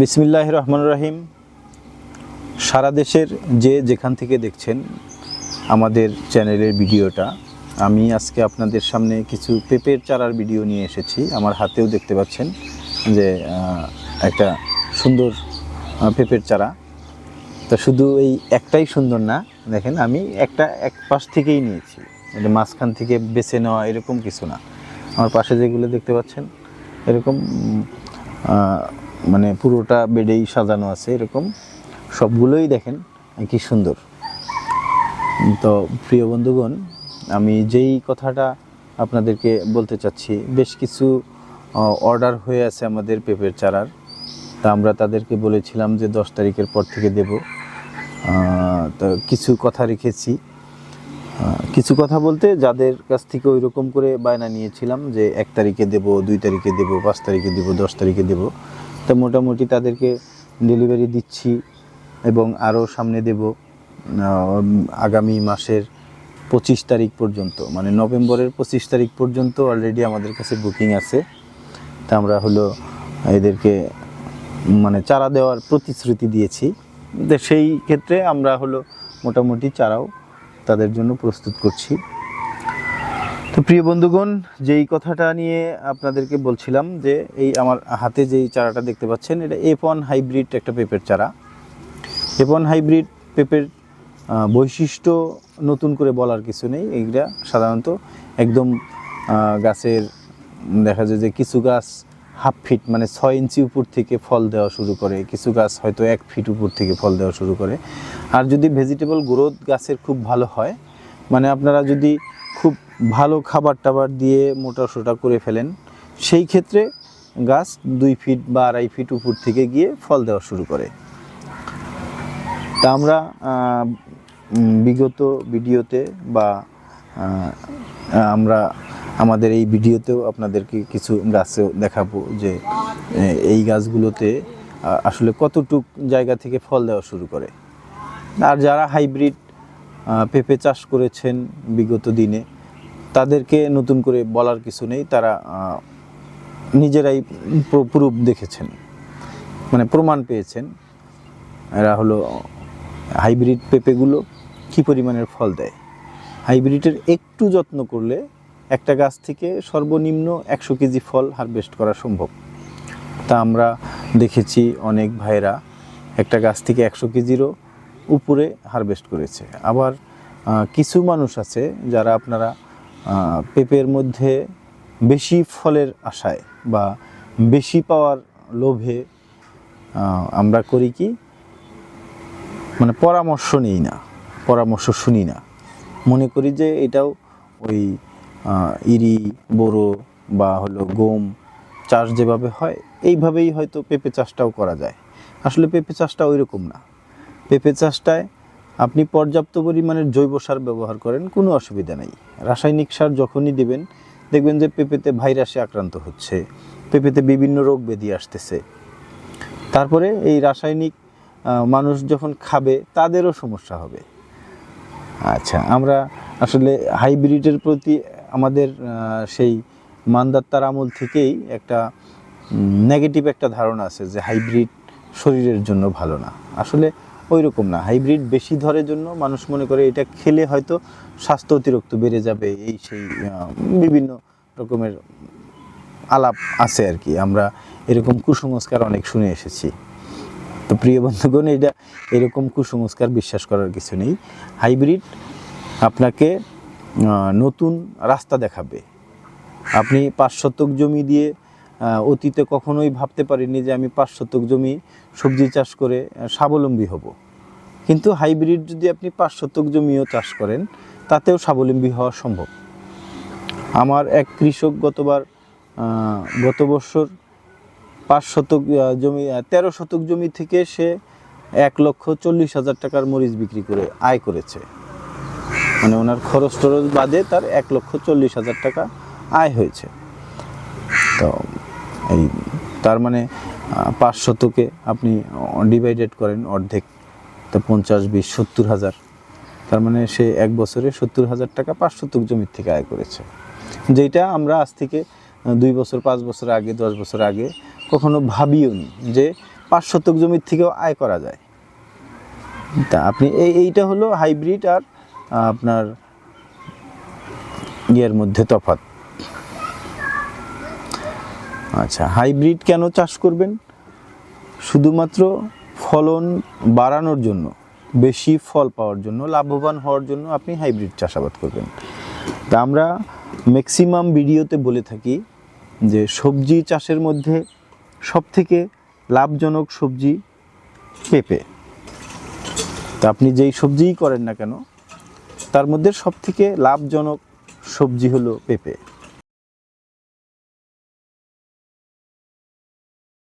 বিসমিল্লাহ রহমান রহিম। সারা দেশের যে যেখান থেকে দেখছেন আমাদের চ্যানেলের ভিডিওটা, আমি আজকে আপনাদের সামনে কিছু পেঁপের চারার ভিডিও নিয়ে এসেছি। আমার হাতেও দেখতে পাচ্ছেন যে একটা সুন্দর পেঁপের চারা। তো শুধু এই একটাই সুন্দর না, দেখেন আমি একটা এক পাশ থেকেই নিয়েছি। মাঝখান থেকে বেছে নেওয়া এরকম কিছু না। আমার পাশে যেগুলো দেখতে পাচ্ছেন, এরকম মানে পুরোটা বেডেই সাজানো আছে এরকম। সবগুলোই দেখেন কি সুন্দর। তো প্রিয় বন্ধুগণ, আমি যেই কথাটা আপনাদেরকে বলতে চাচ্ছি, বেশ কিছু অর্ডার হয়ে আছে আমাদের পেঁপের চারার। তা আমরা তাদেরকে বলেছিলাম যে দশ তারিখের পর থেকে দেব। তো কিছু কথা রেখেছি। কিছু কথা বলতে যাদের কাছ থেকে ওই রকম করে বায়না নিয়েছিলাম যে এক তারিখে দেব, দুই তারিখে দেব, পাঁচ তারিখে দেব, দশ তারিখে দেব তো মোটামুটি তাদেরকে ডেলিভারি দিচ্ছি এবং আরও সামনে দেব আগামী মাসের পঁচিশ তারিখ পর্যন্ত। মানে নভেম্বরের পঁচিশ তারিখ পর্যন্ত অলরেডি আমাদের কাছে বুকিং আছে। তা আমরা হলো এদেরকে মানে চারা দেওয়ার প্রতিশ্রুতি দিয়েছি। সেই ক্ষেত্রে আমরা হলো মোটামুটি চারাও তাদের জন্য প্রস্তুত করছি। তো প্রিয় বন্ধুগণ, যেই কথাটা নিয়ে আপনাদেরকে বলছিলাম যে এই আমার হাতে যেই চারাটা দেখতে পাচ্ছেন, এটা ওয়ান হাইব্রিড একটা পেঁপের চারা। ওয়ান হাইব্রিড পেঁপের বৈশিষ্ট্য নতুন করে বলার কিছু নেই। এইটা সাধারণত একদম গাছের, দেখা যায় যে কিছু গাছ হাফ ফিট মানে ছয় ইঞ্চি উপর থেকে ফল দেওয়া শুরু করে, কিছু গাছ হয়তো এক ফিট উপর থেকে ফল দেওয়া শুরু করে। আর যদি ভেজিটেবল গ্রোথ গাছের খুব ভালো হয় মানে আপনারা যদি খুব ভালো খাবার টাবার দিয়ে মোটা সোটা করে ফেলেন। সেই ক্ষেত্রে গাছ দুই ফিট বা আড়াই ফিট উপর থেকে গিয়ে ফল দেওয়া শুরু করে। তা আমরা বিগত ভিডিওতে বা আমরা আমাদের এই ভিডিওতেও আপনাদেরকে কিছু গাছও দেখাবো যে এই গাছগুলোতে আসলে কতটুক জায়গা থেকে ফল দেওয়া শুরু করে। আর যারা হাইব্রিড পেঁপে চাষ করেছেন বিগত দিনে তাদেরকে নতুন করে বলার কিছু নেই, তারা নিজেরাই প্রুফ দেখেছেন। মানে প্রমাণ পেয়েছেন। এরা হলো হাইব্রিড পেঁপেগুলো কী পরিমাণের ফল দেয়। হাইব্রিডের একটু যত্ন করলে একটা গাছ থেকে সর্বনিম্ন একশো কেজি ফল হারভেস্ট করা সম্ভব। তা আমরা দেখেছি অনেক ভাইরা একটা গাছ থেকে একশো কেজিরও উপরে হারভেস্ট করেছে। আবার কিছু মানুষ আছে যারা আপনারা পেঁপের মধ্যে বেশি ফলের আশায় বা বেশি পাওয়ার লোভে আমরা করি কি? মানে পরামর্শ নেই না, পরামর্শ শুনি না। মনে করি যে এটাও ওই ইরি, বোরো বা হলো গম চাষ যেভাবে হয়, এইভাবেই হয়তো পেঁপে চাষটাও করা যায়। আসলে পেঁপে চাষটা ওই রকম না। পেঁপে চাষটায় আপনি পর্যাপ্ত পরিমাণের জৈব সার ব্যবহার করেন, কোনো অসুবিধা নেই। রাসায়নিক সার যখনই দেবেন, দেখবেন যে পেঁপেতে ভাইরাসে আক্রান্ত হচ্ছে, পেঁপেতে বিভিন্ন রোগ ব্যাধি আসতেছে। তারপরে এই রাসায়নিক মানুষ যখন খাবে, তাদেরও সমস্যা হবে। আচ্ছা আমরা আসলে হাইব্রিডের প্রতি আমাদের সেই মান্দাত্তার আমল থেকেই একটা নেগেটিভ একটা ধারণা আছে যে হাইব্রিড শরীরের জন্য ভালো না। আসলে ওই রকম না। হাইব্রিড বেশি ধরে জন্য মানুষ মনে করে এটা খেলে হয়তো স্বাস্থ্য অতিরিক্ত বেড়ে যাবে, এই সেই বিভিন্ন রকমের আলাপ আছে আর কি। আমরা এরকম কুসংস্কার অনেক শুনে এসেছি। তো প্রিয় বন্ধুগণ, এটা এরকম কুসংস্কার বিশ্বাস করার কিছু নেই। হাইব্রিড আপনাকে নতুন রাস্তা দেখাবে। আপনি পাঁচ শতক জমি দিয়ে অতীতে কখনোই ভাবতে পারিনি যে আমি পাঁচ শতক জমি সবজি চাষ করে স্বাবলম্বী হব। কিন্তু হাইব্রিড যদি আপনি পাঁচ শতক জমিও চাষ করেন, তাতেও স্বাবলম্বী হওয়া সম্ভব। আমার এক কৃষক গতবার গত বছর পাঁচ শতক জমি তেরো শতক জমি থেকে সে এক লক্ষ চল্লিশ হাজার টাকার মরিচ বিক্রি করে, আয় করেছে। মানে ওনার খরচ টরচ বাদে তার এক লক্ষ চল্লিশ হাজার টাকা আয় হয়েছে। তো এই, তার মানে পাঁচ শতকে আপনি ডিভাইডেড করেন অর্ধেক, তো পঞ্চাশ, বিশ, সত্তর হাজার। তার মানে সে এক বছরে সত্তর হাজার টাকা পাঁচ শতক জমির থেকে আয় করেছে। যেটা আমরা আজ থেকে দুই বছর, পাঁচ বছর আগে, দশ বছর আগে কখনো ভাবিও নি যে পাঁচ শতক জমির থেকেও আয় করা যায়। তা আপনি এই, এইটা হলো হাইব্রিড আর আপনার ইয়ের মধ্যে তফাৎ। আচ্ছা হাইব্রিড কেন চাষ করবেন? শুধুমাত্র ফলন বাড়ানোর জন্য, বেশি ফল পাওয়ার জন্য, লাভবান হওয়ার জন্য আপনি হাইব্রিড চাষাবাদ করবেন। তা আমরা ম্যাক্সিমাম ভিডিওতে বলে থাকি যে সবজি চাষের মধ্যে সবথেকে লাভজনক সবজি পেঁপে। তা আপনি যেই সবজিই করেন না কেন, তার মধ্যে সবথেকে লাভজনক সবজি হলো পেঁপে।